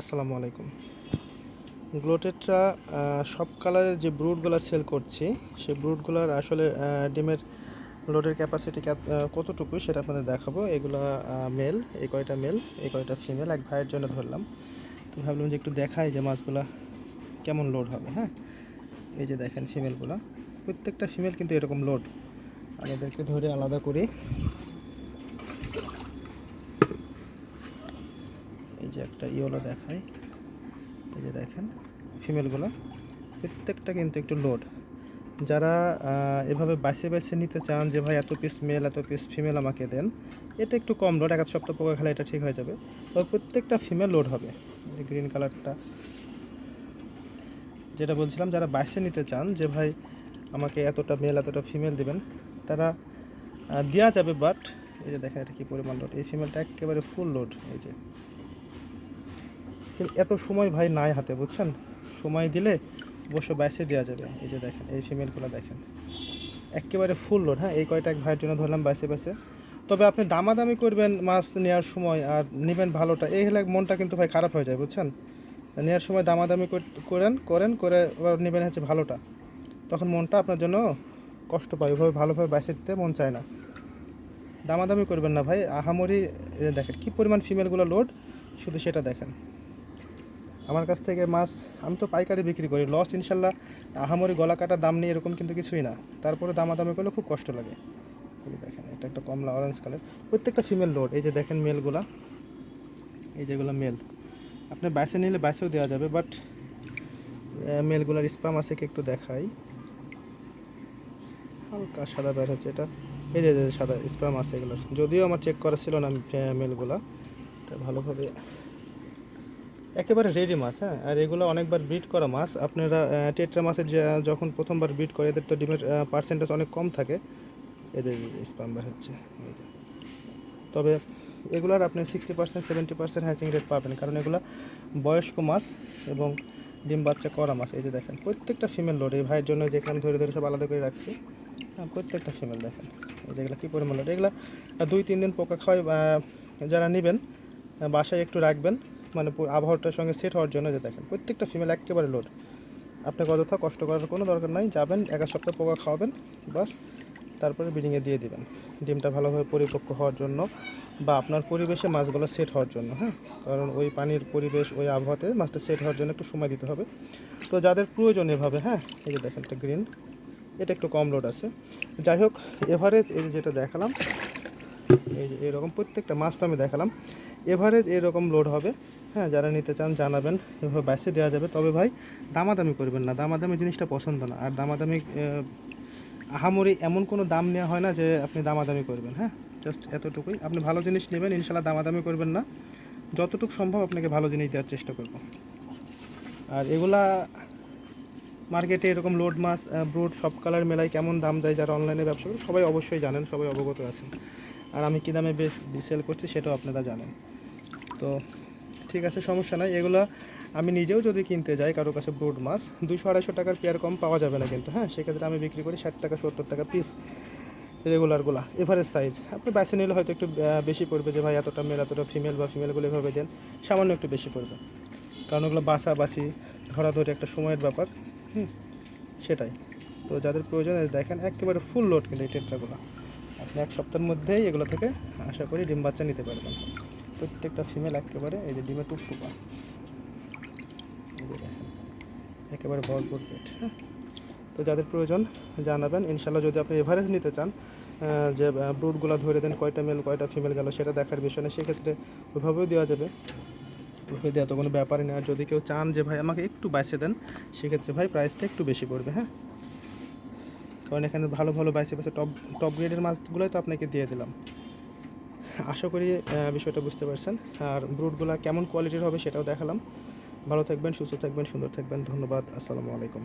আসসালামু আলাইকুম। গ্লোটেটরা সব কালারের যে ব্রুডগুলো সেল করছি, সেই ব্রুডগুলোর আসলে ডিমের লোডের ক্যাপাসিটি কতটুকু সেটা আপনাদের দেখাবো। এগুলো মেল, এই কয়টা মেল, এই কয়টা ফিমেল, এক ভাইয়ের জন্য ধরলাম। তো ভাবলাম যে একটু দেখাই যে মাছগুলো কেমন লোড হবে হ্যাঁ? এই যে দেখেন ফিমেলগুলো। প্রত্যেকটা ফিমেল কিন্তু এরকম লোড। আমি এদেরকে ধরে আলাদা করি এই যে একটা ইয়েলো দেখায়। এই যে দেখেন ফিমেলগুলো প্রত্যেকটা কিন্তু একটু লোড যারা এভাবে বাইসে বাইসে নিতে চান যে, ভাই, এত পিস মেল এত পিস ফিমেল আমাকে দেন, এটা একটু কম লোড এক সপ্তাহ পোকা খেলে এটা ঠিক হয়ে যাবে। তবে প্রত্যেকটা ফিমেল লোড হবে। যে গ্রিন কালারটা যেটা বলছিলাম, যারা বাইসে নিতে চান যে, ভাই, আমাকে এতটা মেল এতটা ফিমেল দিবেন, তারা দেওয়া যাবে বাট এই যে দেখেন এটা কি পরিমাণ লোড এই ফিমেলটা একেবারে ফুল লোড এই যে কিন্তু এত সময় ভাই নাই হাতে, বুঝছেন? সময় দিলে অবশ্য বাইসে দেওয়া যাবে। এই যে দেখেন, এই ফিমেলগুলো দেখেন। একেবারে ফুল লোড হ্যাঁ? এই কয়টা এক ভাইয়ের জন্য ধরলাম বাইসে বাইসে। তবে আপনি দামাদামি করবেন মাছ নেওয়ার সময় আর নেবেন ভালোটা। এই হলে মনটা কিন্তু ভাই খারাপ হয়ে যায়, বুঝছেন? নেওয়ার সময় দামাদামি কর- করেন করেন, করে নেবেন হচ্ছে ভালোটা। তখন মনটা আপনার জন্য কষ্ট পায়। ওইভাবে ভালোভাবে বাইসে দিতে মন চায় না। দামাদামি করবেন না ভাই। আহামরি দেখেন, কী পরিমাণ ফিমেলগুলো লোড শুধু সেটা দেখেন। আমার কাছ থেকে মাছ, আমি তো পাইকারি বিক্রি করি। লস ইনশাল্লাহ, আহামরি গলা কাটা দাম নেই এরকম কিন্তু কিছুই না। তারপরে দামাদামি করলে খুব কষ্ট লাগে। দেখেন, এটা একটা কমলা অরেঞ্জ কালার প্রত্যেকটা ফিমেল লোড এই যে দেখেন মেলগুলা। এই যেগুলো মেল। আপনি বাইসে নিলে বাইসেও দেওয়া যাবে বাট মেলগুলার স্পাম আছে কি একটু দেখাই। হালকা সাদা বের হচ্ছে এটা। এই যে সাদা স্পাম আছে এগুলোর। যদিও আমার চেক করা ছিল না মেলগুলা। এটা ভালোভাবে একেবারে রেডি মাছ হ্যাঁ? আর এগুলো অনেকবার ব্রিড করা মাছ। আপনারা টেট্রা মাছের যখন প্রথমবার ব্রিড করে, এদের তো ডিমের পার্সেন্টেজ অনেক কম থাকে। এদের স্পাম বের হচ্ছে। তবে এগুলার আপনি sixty percent seventy percent hatching rate পাবেন, কারণ এগুলো বয়স্ক মাছ এবং ডিম বাচ্চা করা মাছ। এই যে দেখেন, প্রত্যেকটা ফিমেল লোড এই ভাইয়ের জন্য যেখানে ধরে ধরে সব আলাদা করে রাখছি। হ্যাঁ প্রত্যেকটা ফিমেল দেখেন। এই যেগুলো কী পরিমাণ লোড এগুলো দুই, তিন দিন পোকা খাওয়াই যারা নেবেন বাসায় একটু রাখবেন। মানে আবহাওয়াটার সঙ্গে সেট হওয়ার জন্য যে দেখেন, প্রত্যেকটা ফিমেল একেবারে লোড আপনাকে অযথা কষ্ট করার কোনো দরকার নাই, যাবেন, এক এক সপ্তাহ পোকা খাওয়াবেন, বাস, তারপরে ব্রিডিংয়ে দিয়ে দিবেন। ডিমটা ভালোভাবে পরিপক্ক হওয়ার জন্য বা আপনার পরিবেশে মাছগুলো সেট হওয়ার জন্য হ্যাঁ? কারণ ওই পানির পরিবেশ, ওই আবহাওয়াতে মাছটা সেট হওয়ার জন্য একটু সময় দিতে হবে। তো যাদের প্রয়োজন এভাবে হ্যাঁ? এই যে দেখেন একটা গ্রিন এটা একটু কম লোড আছে। যাই হোক এভারেজ এই যেটা দেখালাম, এই যে এরকম প্রত্যেকটা মাছ তো আমি দেখালাম এভারেজ এরকম লোড হবে। হ্যাঁ যারা নিতে চান জানাবেন, এভাবে বাইসে দেওয়া যাবে। তবে ভাই, দামাদামি করবেন না। দামাদামি জিনিসটা পছন্দ না। আর দামাদামি আহামরি এমন কোনো দাম নেওয়া হয় না যে আপনি দামাদামি করবেন হ্যাঁ? জাস্ট এতটুকুই। আপনি ভালো জিনিস নেবেন ইনশাল্লাহ দামাদামি করবেন না। যতটুকু সম্ভব আপনাকে ভালো জিনিস দেওয়ার চেষ্টা করব। আর এগুলা মার্কেটে এরকম লোড মাছ ব্রুড, সব কালার মেলায় কেমন দাম যায় যারা অনলাইনে ব্যবসা করে, সবাই অবশ্যই জানেন, সবাই অবগত আছেন। আর আমি কী দামে বেশ, সেল করছি সেটাও আপনারা জানেন। তো ঠিক আছে, সমস্যা নাই। এগুলো আমি নিজেও যদি কিনতে যাই কারও কাছে ব্রুড মাছ দুশো আড়াইশো টাকার পেয়ার কম পাওয়া যাবে না কিন্তু হ্যাঁ? সেক্ষেত্রে আমি বিক্রি করি ষাট টাকা, সত্তর টাকা পিস রেগুলারগুলো এভারেজ সাইজ আপনি বাইসে নিলে হয়তো একটু বেশি পড়বে যে ভাই এতটা মেল এতটা ফিমেল বা ফিমেলগুলো এভাবে দেন, সামান্য একটু বেশি পড়বে। কারণ ওগুলো বাসা বাসি ধরাধরি একটা সময়ের ব্যাপার, হুম? সেটাই। তো যাদের প্রয়োজন দেখেন, একেবারে ফুল লোড কিন্তু এই টেট্রাগুলো। আপনি এক সপ্তাহের মধ্যেই এগুলো থেকে, আশা করি ডিম বাচ্চা নিতে পারবেন। প্রত্যেকটা ফিমেল একেবারে এই যে ডিমে টুকটুকা। একেবারে ভরপুর পেট হ্যাঁ? তো যাদের প্রয়োজন জানাবেন ইনশাল্লাহ যদি আপনি এভারেজ নিতে চান যে ব্রুডগুলো ধরে দেন, কয়টা মেল কয়টা ফিমেল গেল, সেটা দেখার বিষয় না সেক্ষেত্রে ওইভাবেও দেওয়া যাবে। ওইভাবে দেওয়া তো কোনো ব্যাপারই না। আর যদি কেউ চান যে, ভাই, আমাকে একটু বাইসে দেন, সেক্ষেত্রে, ভাই প্রাইসটা একটু বেশি পড়বে হ্যাঁ? কারণ এখানে ভালো ভালো বাইসে বাইসে টপ টপ গ্রেডের মাছগুলোই তো আপনাকে দিয়ে দিলাম। আশা করি বিষয়টা বুঝতে পারছেন। আর ব্রুডগুলো কেমন কোয়ালিটির হবে সেটাও দেখালাম। ভালো থাকবেন, সুস্থ থাকবেন, সুন্দর থাকবেন। ধন্যবাদ, আসসালামু আলাইকুম।